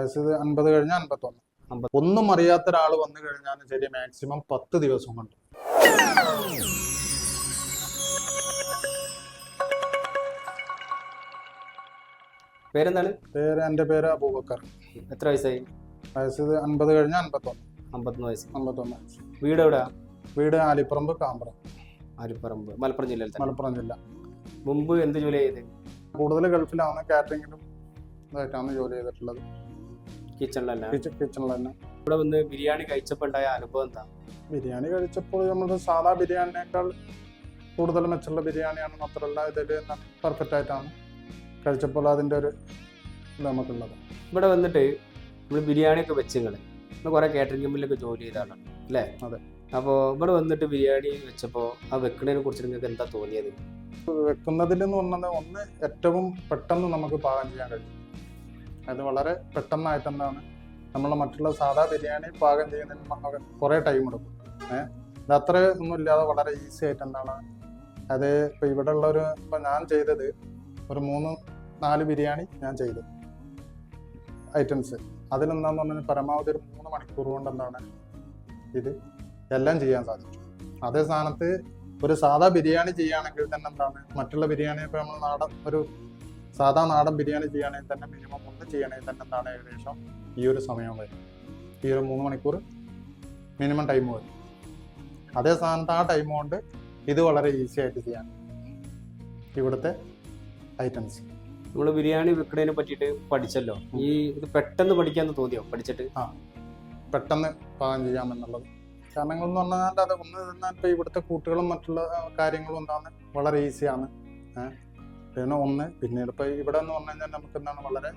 വയസ്സ് അൻപത് കഴിഞ്ഞ അൻപത്തൊന്ന്. ഒന്നും അറിയാത്ത ഒരാൾ വന്നു കഴിഞ്ഞാൽ ശരി മാക്സിമം പത്ത് ദിവസം കൊണ്ട്. പേരെന്താണ്? പേര് എന്റെ പേര് അബൂബക്കർ. എത്ര വയസ്സായി? വയസ്സ് അൻപത് കഴിഞ്ഞ അൻപത്തൊന്ന്. അമ്പത്തൊന്ന് വയസ്സ്. അമ്പത്തൊന്ന് വയസ്സ് വീട് എവിടെ? വീട് ആലിപ്പറമ്പ് കാമ്പറ. ആലിപ്പറമ്പ് മലപ്പുറം ജില്ലയിൽ മലപ്പുറം ജില്ല. മുമ്പ് എന്ത് ജോലി ചെയ്ത്? കൂടുതൽ ഗൾഫിലാണ് കാറ്ററിങ്ങിലും ഇതായിട്ടാണ് ജോലി ചെയ്തിട്ടുള്ളത്. കിച്ചണിലല്ല? കിച്ചണിൽ തന്നെ ഇവിടെ വന്ന് ബിരിയാണി കഴിച്ചപ്പോൾ ഉണ്ടായ അനുഭവം എന്താ? ബിരിയാണി കഴിച്ചപ്പോൾ നമ്മൾ സാധാ ബിരിയാണിനേക്കാൾ കൂടുതൽ മെച്ചമുള്ള ബിരിയാണിയാണ് മാത്രമല്ല ഇതിൽ പെർഫെക്റ്റ് ആയിട്ടാണ് കഴിച്ചപ്പോൾ അതിന്റെ ഒരു ഇത് നമുക്കുള്ളത്. ഇവിടെ വന്നിട്ട് നമ്മൾ ബിരിയാണി ഒക്കെ വെച്ച് നിങ്ങൾ നമ്മൾ കുറേ കാറ്ററിംഗ് കമ്പനിലൊക്കെ ജോലി ചെയ്താണ് അല്ലേ? അതെ. അപ്പോൾ ഇവിടെ വന്നിട്ട് ബിരിയാണി വെച്ചപ്പോൾ ആ വെക്കണതിനെ കുറിച്ച് നിങ്ങൾക്ക് എന്താ തോന്നിയത്? വെക്കുന്നതിൽ എന്ന് പറഞ്ഞത് ഒന്ന് ഏറ്റവും പെട്ടെന്ന് നമുക്ക് പാകം ചെയ്യാൻ കഴിയും. അത് വളരെ പെട്ടെന്നായിട്ട് എന്താണ് നമ്മൾ മറ്റുള്ള സാധാ ബിരിയാണി പാകം ചെയ്യുന്നതിന് കുറേ ടൈം എടുക്കും. ഏഹ് ഇത് അത്ര ഒന്നും ഇല്ലാതെ വളരെ ഈസി ആയിട്ട് എന്താണ്. അത് ഇപ്പം ഇവിടെ ഉള്ള ഒരു ഞാൻ ചെയ്തത് ഒരു മൂന്ന് നാല് ബിരിയാണി ഞാൻ ചെയ്തു. ഐറ്റംസ്. അതിലെന്താന്ന് പറഞ്ഞാൽ പരമാവധി ഒരു മൂന്ന് മണിക്കൂർ കൊണ്ട് എന്താണ് ഇത് എല്ലാം ചെയ്യാൻ സാധിക്കും അതേ സ്ഥാനത്ത് ഒരു സാധാ ബിരിയാണി ചെയ്യുകയാണെങ്കിൽ തന്നെ എന്താണ് മറ്റുള്ള ബിരിയാണി ഇപ്പോൾ നമ്മൾ നാടൻ ഒരു സാധാ നാടൻ ബിരിയാണി ചെയ്യുകയാണെങ്കിൽ തന്നെ മിനിമം ഒന്ന് ചെയ്യണമെങ്കിൽ തന്നെ എന്താണ് ഏകദേശം ഈ ഒരു സമയം വരും. ഈ ഒരു മൂന്ന് മണിക്കൂർ മിനിമം ടൈം വരും. അതേ സ്ഥാനത്ത് ആ ടൈം കൊണ്ട് ഇത് വളരെ ഈസി ആയിട്ട് ചെയ്യാൻ ഇവിടുത്തെ ഐറ്റംസ് നമ്മൾ ബിരിയാണി വെക്കുന്നതിനെ പറ്റിയിട്ട് പഠിച്ചല്ലോ. ഈ ഇത് പെട്ടെന്ന് പഠിക്കാന്ന് തോന്നിയോ പഠിച്ചിട്ട്? ആ പെട്ടെന്ന് പാകം ചെയ്യാമെന്നുള്ളത്. കാരണങ്ങളെന്ന് പറഞ്ഞാൽ അത് ഒന്ന് തന്നെ ഇപ്പോൾ ഇവിടുത്തെ കൂട്ടുകളും മറ്റുള്ള കാര്യങ്ങളും എന്താണ് വളരെ ഈസിയാണ് പിന്നെ ഒന്ന് പിന്നീട് ഇപ്പോൾ ഇവിടെ എന്ന് പറഞ്ഞു കഴിഞ്ഞാൽ നമുക്ക് എന്താണ് വളരെ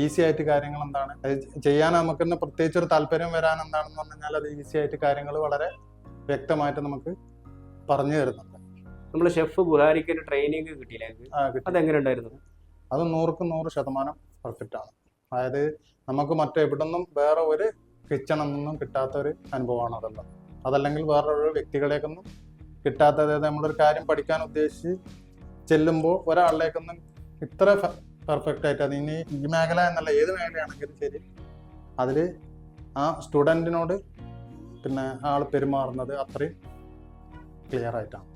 ഈസി ആയിട്ട് കാര്യങ്ങൾ എന്താണ്? ചെയ്യാൻ നമുക്ക് തന്നെ പ്രത്യേകിച്ച് ഒരു താല്പര്യം വരാൻ എന്താണെന്ന് പറഞ്ഞു കഴിഞ്ഞാൽ അത് ഈസി ആയിട്ട് കാര്യങ്ങൾ വളരെ വ്യക്തമായിട്ട് നമുക്ക് പറഞ്ഞു തരുന്നുണ്ട്. നമ്മൾ ഷെഫ് ബുഹാരിക്ക് ഒരു ട്രെയിനിങ് കിട്ടിയില്ലേ അത്? എങ്ങനെ അതെങ്ങനെ ഉണ്ടായിരുന്നു? അത് നൂറുക്ക് നൂറ് ശതമാനം പെർഫെക്റ്റ് ആണ്. അതായത് നമുക്ക് മറ്റെവിടുന്നും വേറെ ഒരു കിച്ചണിൽ നിന്നും കിട്ടാത്ത ഒരു അനുഭവമാണ് അതുള്ളത് അതല്ലെങ്കിൽ വേറൊരു വ്യക്തികളേക്കൊന്നും കിട്ടാത്ത അതായത് നമ്മളൊരു കാര്യം പഠിക്കാൻ ഉദ്ദേശിച്ച് ചെല്ലുമ്പോൾ ഒരാളിലേക്കൊന്നും ഇത്ര പെർഫെക്റ്റ് ആയിട്ട് അത് ഇനി ഈ മേഖല എന്നല്ല ഏത് മേഖലയാണെങ്കിലും ശരി അതിൽ ആ സ്റ്റുഡന്റിനോട് പിന്നെ ആൾ പെരുമാറുന്നത് അത്രയും ക്ലിയർ ആയിട്ടാണ്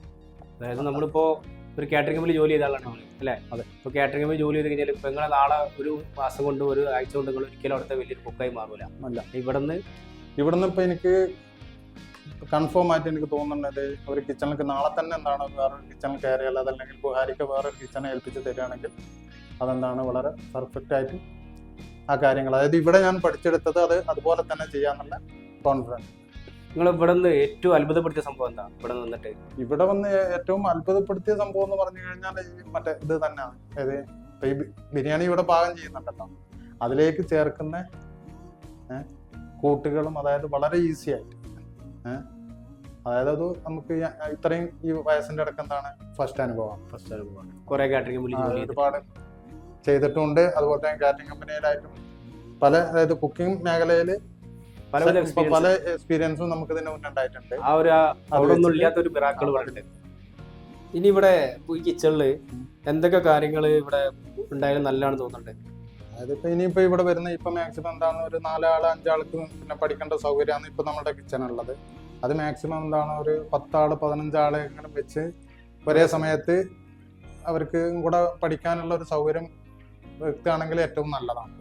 അതായത് നമ്മളിപ്പോൾ ഒരു കാറ്ററിംഗ് കമ്പനി ജോലി ചെയ്ത ആളാണ് നമ്മൾ അല്ലേ അതെ. ഇപ്പോൾ കാറ്ററിംഗ് കമ്പനി ജോലി ചെയ്ത് കഴിഞ്ഞാൽ ഇപ്പോൾ നിങ്ങളെ നാളെ ഒരു മാസം കൊണ്ട് ഒരു ആഴ്ച കൊണ്ട് നിങ്ങൾ ഒരിക്കലും അവിടുത്തെ വലിയൊരു കുക്കായി മാറൂല അല്ല. ഇവിടുന്ന് ഇവിടുന്ന് ഇപ്പം എനിക്ക് കൺഫേം ആയിട്ട് എനിക്ക് തോന്നുന്നത് ഒരു കിച്ചണിലേക്ക് നാളെ തന്നെ എന്താണ് വേറൊരു കിച്ചണിൽ കയറിയാൽ അതല്ലെങ്കിൽ ബുഹാരിക്ക് വേറൊരു കിച്ചണെ ഏൽപ്പിച്ച് തരികയാണെങ്കിൽ അതെന്താണ് വളരെ പെർഫെക്റ്റ് ആയിട്ട് ആ കാര്യങ്ങൾ. അതായത് ഇവിടെ ഞാൻ പഠിച്ചെടുത്തത് അത് അതുപോലെ തന്നെ ചെയ്യാന്നുള്ള കോൺഫിഡൻസ് നിങ്ങൾ ഇവിടെ നിന്ന് ഏറ്റവും അത്ഭുതപ്പെടുത്തിയ സംഭവം എന്താ? ഇവിടെ നിന്നിട്ട് ഇവിടെ വന്ന് ഏറ്റവും അത്ഭുതപ്പെടുത്തിയ സംഭവം എന്ന് പറഞ്ഞു കഴിഞ്ഞാൽ മറ്റേ ഇത് തന്നെയാണ്. അതായത് ഇപ്പൊ ഈ ബിരിയാണി ഇവിടെ പാകം ചെയ്യുന്നുണ്ടല്ലോ. അതിലേക്ക് ചേർക്കുന്ന കൂട്ടുകളും അതായത് വളരെ ഈസി ആയിട്ട് അതായത് അത് നമുക്ക് ഇത്രയും ഈ വയസ്സിന്റെ അടക്കം എന്താണ് ഫസ്റ്റ് അനുഭവമാണ് ഫസ്റ്റ് അനുഭവമാണ്. കുറെ കാറ്ററിംഗ് ഒരുപാട് ചെയ്തിട്ടുണ്ട്. അതുപോലെ തന്നെ കാറ്ററിംഗ് കമ്പനിയിലായിട്ടും പല അതായത് കുക്കിംഗ് മേഖലയിൽ പല പല എക്സ്പീരിയൻസും നമുക്ക് ഇതിന് മുന്നുണ്ടായിട്ടുണ്ട് ആ ഒരു ആ- അവിടെ ഒന്നും ഇല്ലാത്ത ഒരു മിറാക്കൾ ഇനി ഇവിടെ ഈ കിച്ചണിൽ എന്തൊക്കെ കാര്യങ്ങൾ ഇവിടെ ഉണ്ടായാലും നല്ലതാണെന്ന് തോന്നുന്നുണ്ട്? അതായത് ഇപ്പൊ ഇനിയിപ്പോ ഇവിടെ വരുന്ന ഇപ്പൊ മാക്സിമം എന്താണ് ഒരു നാലാൾ അഞ്ചാൾക്ക് പിന്നെ പഠിക്കേണ്ട സൗകര്യമാണ് ഇപ്പൊ നമ്മുടെ കിച്ചൺ ഉള്ളത്. അത് മാക്സിമം എന്താണ് ഒരു പത്താൾ പതിനഞ്ചാളെ ഇങ്ങനെ വെച്ച് ഒരേ സമയത്ത് അവർക്ക് കൂടെ പഠിക്കാനുള്ള ഒരു സൗകര്യം വെക്കുകയാണെങ്കിൽ ഏറ്റവും നല്ലതാണ്.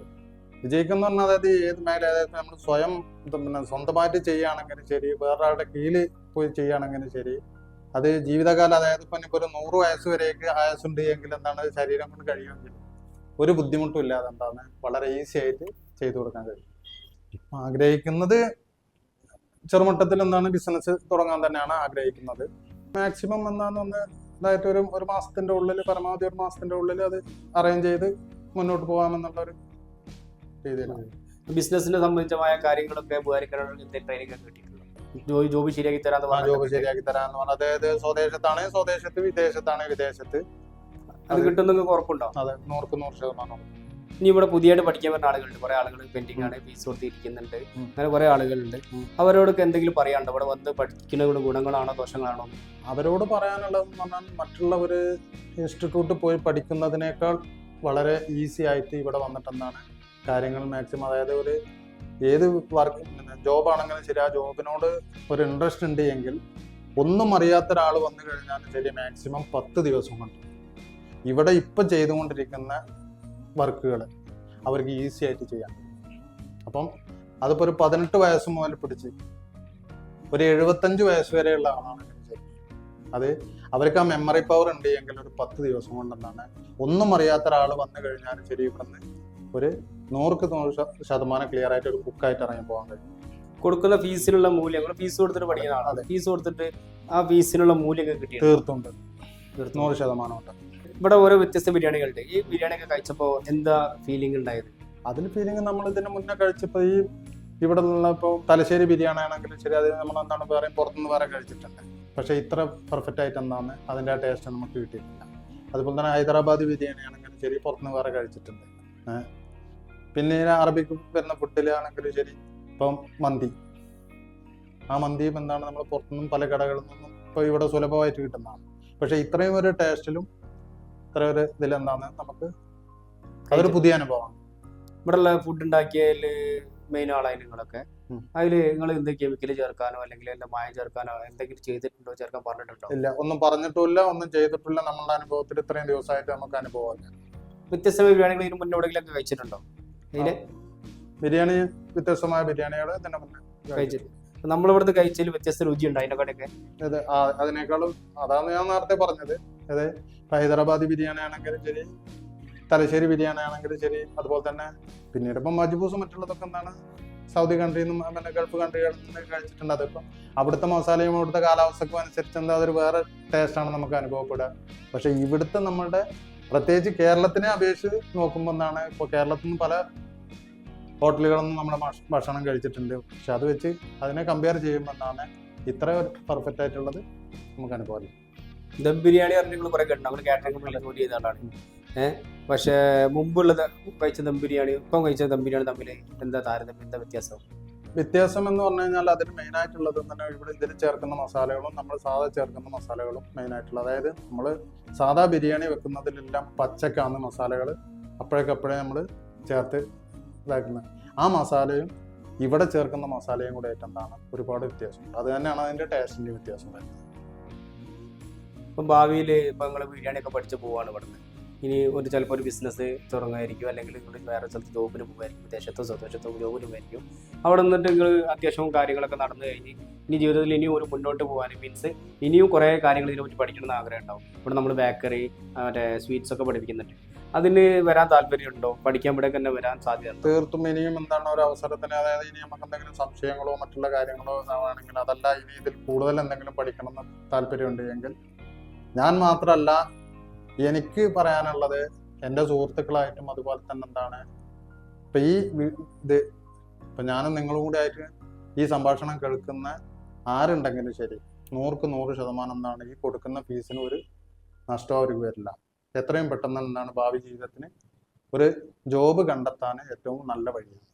വിജയിക്കുന്ന പറഞ്ഞാൽ അതായത് ഏത് മേഖല അതായത് നമ്മൾ സ്വയം പിന്നെ സ്വന്തമായിട്ട് ചെയ്യുകയാണെങ്കിലും ശരി വേറൊരാളുടെ കീഴിൽ പോയി ചെയ്യുകയാണെങ്കിലും ശരി അത് ജീവിതകാലം അതായത് ഇപ്പം ഇപ്പോൾ ഒരു നൂറ് വയസ്സ് വരെയൊക്കെ ഉണ്ട് എങ്കിൽ എന്താണ് ശരീരം കൊണ്ട് കഴിയുമെങ്കിൽ ഒരു ബുദ്ധിമുട്ടും ഇല്ലാതെ എന്താണ് വളരെ ഈസി ആയിട്ട് ചെയ്തു കൊടുക്കാൻ കഴിയും. ആഗ്രഹിക്കുന്നത് ചെറുമട്ടത്തിൽ എന്താണ് ബിസിനസ് തുടങ്ങാൻ തന്നെയാണ് ആഗ്രഹിക്കുന്നത്. മാക്സിമം എന്താണ് ഒന്ന് ഇതായിട്ട് ഒരു ഒരു മാസത്തിന്റെ ഉള്ളിൽ പരമാവധി ഒരു മാസത്തിന്റെ ഉള്ളിൽ അത് അറേഞ്ച് ചെയ്ത് മുന്നോട്ട് പോകാമെന്നുള്ള ഒരു രീതിയിലാണ് ബിസിനസിനെ സംബന്ധിച്ചമായ കാര്യങ്ങളൊക്കെ ട്രെയിനിങ് കിട്ടിയിട്ടുണ്ടോ? ജോബി ജോബി ശരിയാക്കി തരാന്ന് ജോബി പറഞ്ഞു ശരിയാക്കി തരാന്ന് പറഞ്ഞാൽ അതായത് സ്വദേശത്താണ് സ്വദേശത്ത് വിദേശത്താണ് വിദേശത്ത് അത് കിട്ടുന്ന ഉറപ്പുണ്ടോ? അതെ നൂർക്ക് നൂറ് ശതമാനം ഇനി ഇവിടെ പുതിയതായിട്ട് പഠിക്കാൻ വരുന്ന ആളുകളുണ്ട്. കുറെ ആളുകൾ പെൻഡിങ് ആണ് ഫീസ് കൊടുത്തിരിക്കുന്നുണ്ട്. അങ്ങനെ കുറെ ആളുകളുണ്ട്. അവരോടൊക്കെ എന്തെങ്കിലും പറയാനുണ്ടോ? ഇവിടെ വന്ന് പഠിക്കുന്ന ഗുണങ്ങളാണോ ദോഷങ്ങളാണോ അവരോട് പറയാനുള്ളതെന്ന് പറഞ്ഞാൽ മറ്റുള്ള ഒരു ഇൻസ്റ്റിറ്റ്യൂട്ടിൽ പോയി പഠിക്കുന്നതിനേക്കാൾ വളരെ ഈസി ആയിട്ട് ഇവിടെ വന്നിട്ടെന്നാണ് കാര്യങ്ങൾ മാക്സിമം അതായത് ഒരു ഏത് വർക്ക് ജോബ് ആണെങ്കിലും ശരി ആ ജോബിനോട് ഒരു ഇൻട്രസ്റ്റ് ഉണ്ട് എങ്കിൽ ഒന്നും അറിയാത്ത ഒരാൾ വന്നു കഴിഞ്ഞാൽ ശരി മാക്സിമം പത്ത് ദിവസം കൊണ്ട്. ഇവിടെ ഇപ്പം ചെയ്തുകൊണ്ടിരിക്കുന്ന വർക്കുകൾ അവർക്ക് ഈസി ആയിട്ട് ചെയ്യാം. അപ്പം അതിപ്പോൾ ഒരു പതിനെട്ട് വയസ്സ് മുതൽ പിടിച്ച് ഒരു എഴുപത്തഞ്ച് വയസ്സ് വരെയുള്ള ആളാണ് അത് അവർക്ക് ആ മെമ്മറി പവർ ഉണ്ട് എങ്കിൽ ഒരു പത്ത് ദിവസം കൊണ്ടെന്നാണ്. ഒന്നും അറിയാത്ത ഒരാൾ വന്നു കഴിഞ്ഞാൽ ശരി ഇവിടുന്ന് ഒരു നൂറുക്ക് നൂറ് ശതമാനം ക്ലിയർ ആയിട്ട് ഒരു കുക്കായിട്ട് ഇറങ്ങി പോകാൻ കഴിയും. കൊടുക്കുന്ന ഫീസിലുള്ള മൂല്യം ഫീസ് കൊടുത്തിട്ട് പഠിക്കുന്ന ആളാണ്. ഫീസ് കൊടുത്തിട്ട് ആ ഫീസിലുള്ള മൂല്യം കിട്ടി തീർത്തുണ്ട്. നൂറ് ശതമാനം ഉണ്ട്. ഇവിടെ ഓരോ വ്യത്യസ്ത ബിരിയാണികളുണ്ട്. ഈ ബിരിയാണി ഒക്കെ കഴിച്ചപ്പോൾ എന്താ ഫീലിംഗ് ഉണ്ടായത്? അതിന് ഫീലിംഗ് നമ്മൾ ഇതിന് മുന്നേ കഴിച്ചപ്പോൾ ഈ ഇവിടെ നിന്നുള്ള ഇപ്പോൾ തലശ്ശേരി ബിരിയാണി ആണെങ്കിലും ശരി അത് നമ്മൾ എന്താണ് വേറെ പുറത്തുനിന്ന് വേറെ കഴിച്ചിട്ടുണ്ട്. പക്ഷെ ഇത്ര പെർഫെക്റ്റ് ആയിട്ട് എന്താണ് അതിന്റെ ആ ടേസ്റ്റ് നമുക്ക് കിട്ടിയിട്ടില്ല. അതുപോലെ തന്നെ ഹൈദരാബാദ് ബിരിയാണി ആണെങ്കിലും ശരി പുറത്തുനിന്ന് വേറെ കഴിച്ചിട്ടുണ്ട്. പിന്നെ അറബിക്ക് വരുന്ന ഫുഡിലാണെങ്കിലും ശരി ഇപ്പം മന്തി. ആ മന്തിയും എന്താണ് നമ്മൾ പുറത്തുനിന്നും പല കടകളിൽ നിന്നും ഇപ്പോൾ ഇവിടെ സുലഭമായിട്ട് കിട്ടുന്നതാണ്. പക്ഷെ ഇത്രയും ഒരു ടേസ്റ്റിലും ഇത്ര ഒരു ഇതിലെന്താന്ന് നമുക്ക്? അതൊരു പുതിയ അനുഭവമാണ്. ഇവിടെയുള്ള ഫുഡ് ഉണ്ടാക്കിയതിൽ മെയിൻ ആളായി നിങ്ങളൊക്കെ. അതിൽ നിങ്ങൾ എന്ത് കെമിക്കൽ ചേർക്കാനോ അല്ലെങ്കിൽ എന്താ മായം ചേർക്കാനോ എന്തെങ്കിലും ചെയ്തിട്ടുണ്ടോ ചേർക്കാൻ പറഞ്ഞിട്ടുണ്ടോ? ഇല്ല ഒന്നും പറഞ്ഞിട്ടില്ല ഒന്നും ചെയ്തിട്ടില്ല. നമ്മളുടെ അനുഭവത്തിൽ ഇത്രയും ദിവസമായിട്ട് നമുക്ക് അനുഭവമില്ല. വ്യത്യസ്ത ബിരിയാണികൾ ഇതിന് മുന്നേ എവിടെയെങ്കിലൊക്കെ കഴിച്ചിട്ടുണ്ടോ? ഇതിൽ? ബിരിയാണി വ്യത്യസ്തമായ ബിരിയാണികൾ ഇതിന്റെ മുന്നേ കഴിച്ചിട്ട്. നമ്മളിവിടുന്ന് കഴിച്ചതിൽ വ്യത്യസ്ത രുചി ഉണ്ട് അതിന്റെ കടയൊക്കെ അതിനേക്കാളും അതാണ് ഞാൻ നേരത്തെ പറഞ്ഞത്. അത് ഹൈദരാബാദി ബിരിയാണി ആണെങ്കിലും ശരി തലശ്ശേരി ബിരിയാണി ആണെങ്കിലും ശരി അതുപോലെ തന്നെ പിന്നീട് ഇപ്പം മജ്ബൂസ് മറ്റുള്ളതൊക്കെ എന്താണ് സൗദി കൺട്രിയിൽ നിന്നും പിന്നെ ഗൾഫ് കൺട്രികളിൽ നിന്ന് കഴിച്ചിട്ടുണ്ട്. അതിപ്പം അവിടുത്തെ മസാലയും അവിടുത്തെ കാലാവസ്ഥക്കും അനുസരിച്ച് എന്താ അതൊരു വേറെ ടേസ്റ്റാണ് നമുക്ക് അനുഭവപ്പെടുക. പക്ഷേ ഇവിടുത്തെ നമ്മുടെ പ്രത്യേകിച്ച് കേരളത്തിനെ അപേക്ഷിച്ച് നോക്കുമ്പോൾ എന്താണ് ഇപ്പോൾ കേരളത്തിൽ നിന്ന് പല ഹോട്ടലുകളിൽ നമ്മുടെ ഭക്ഷ- ഭക്ഷണം കഴിച്ചിട്ടുണ്ട്. പക്ഷെ അത് വെച്ച് അതിനെ കമ്പയർ ചെയ്യുമ്പോൾ എന്താണ് ഇത്ര പെർഫെക്റ്റ് ആയിട്ടുള്ളത് നമുക്ക് അനുഭവമില്ല. ദം ബിരിയാണി പറഞ്ഞ നിങ്ങൾ കുറെ കേട്ടോ നമ്മൾ കാറ്ററിംഗ് കമ്പനിയിൽ ജോലി ചെയ്ത ആളാണ്. ഏഹ് പക്ഷേ മുമ്പുള്ളത് കഴിച്ച ദം ബിരിയാണി ഇപ്പം കഴിച്ച ദം ബിരിയാണി തമ്മിൽ എന്താ താരതമ്യം? എന്താ വ്യത്യാസം? വ്യത്യാസം എന്ന് പറഞ്ഞു കഴിഞ്ഞാൽ അതിന് മെയിൻ ആയിട്ടുള്ളത് തന്നെ ഇവിടെ ഇതിൽ ചേർക്കുന്ന മസാലകളും നമ്മൾ സാധാ ചേർക്കുന്ന മസാലകളും മെയിൻ ആയിട്ടുള്ള. അതായത് നമ്മൾ സാധാ ബിരിയാണി വെക്കുന്നതിലെല്ലാം പച്ചക്കാണ് മസാലകൾ അപ്പോഴേക്കപ്പോഴേ നമ്മൾ ചേർത്ത് ഇതാക്കുന്നത് ആ മസാലയും ഇവിടെ ചേർക്കുന്ന മസാലയും കൂടെ ആയിട്ട് എന്താണ്? ഒരുപാട് വ്യത്യാസമുണ്ട്. അത് തന്നെയാണ് അതിന്റെ ടേസ്റ്റിന്റെ വ്യത്യാസം വരുന്നത്. ഇപ്പം ഭാവിയിൽ ഇപ്പം നിങ്ങൾ ബിരിയാണി ഒക്കെ പഠിച്ച് പോവാണ് ഇവിടുന്ന്. ഇനി ഒരു ചിലപ്പോൾ ഒരു ബിസിനസ് തുടങ്ങുമായിരിക്കും അല്ലെങ്കിൽ നിങ്ങൾ വേറെ സ്ഥലത്ത് ജോബിന് പോകുമായിരിക്കും വിദേശത്തോ സ്വദേശത്തോ ജോബിന് പോകുമായിരിക്കും. അവിടെ നിന്നിട്ട് നിങ്ങൾ അത്യാവശ്യം കാര്യങ്ങളൊക്കെ നടന്നു കഴിഞ്ഞ് ഇനി ജീവിതത്തിൽ ഇനിയും ഒരു മുന്നോട്ട് പോകാൻ മീൻസ് ഇനിയും കുറേ കാര്യങ്ങൾ ഇതിനെപ്പറ്റി പഠിക്കണമെന്ന് ആഗ്രഹം ഉണ്ടാവും. ഇവിടെ നമ്മൾ ബേക്കറി മറ്റേ സ്വീറ്റ്സ് ഒക്കെ പഠിപ്പിക്കുന്നുണ്ട്. അതിന് വരാൻ താല്പര്യമുണ്ടോ പഠിക്കാൻ ഇവിടെ തന്നെ വരാൻ സാധ്യത തീർത്തും ഇനിയും എന്താണ് ഒരു അവസരത്തിന് അതായത് ഇനി നമുക്ക് എന്തെങ്കിലും സംശയങ്ങളോ മറ്റുള്ള കാര്യങ്ങളോ ആണെങ്കിൽ അതല്ല ഇനി ഇതിൽ കൂടുതൽ എന്തെങ്കിലും പഠിക്കണം എന്ന് താല്പര്യമുണ്ട് എങ്കിൽ ഞാൻ മാത്രമല്ല എനിക്ക് പറയാനുള്ളത് എന്റെ സുഹൃത്തുക്കളായിട്ടും അതുപോലെ തന്നെ എന്താണ് ഇപ്പം ഈ ഇത് ഇപ്പം ഞാനും നിങ്ങളും കൂടി ആയിട്ട് ഈ സംഭാഷണം കേൾക്കുന്ന ആരുണ്ടെങ്കിലും ശരി നൂറുക്ക് നൂറ് ശതമാനം എന്താണ് ഈ കൊടുക്കുന്ന ഫീസിന് ഒരു നഷ്ടം അവർക്ക് വരില്ല. എത്രയും പെട്ടെന്ന് എന്താണ് ഭാവി ജീവിതത്തിന് ഒരു ജോബ് കണ്ടെത്താൻ ഏറ്റവും നല്ല വഴിയാണ്.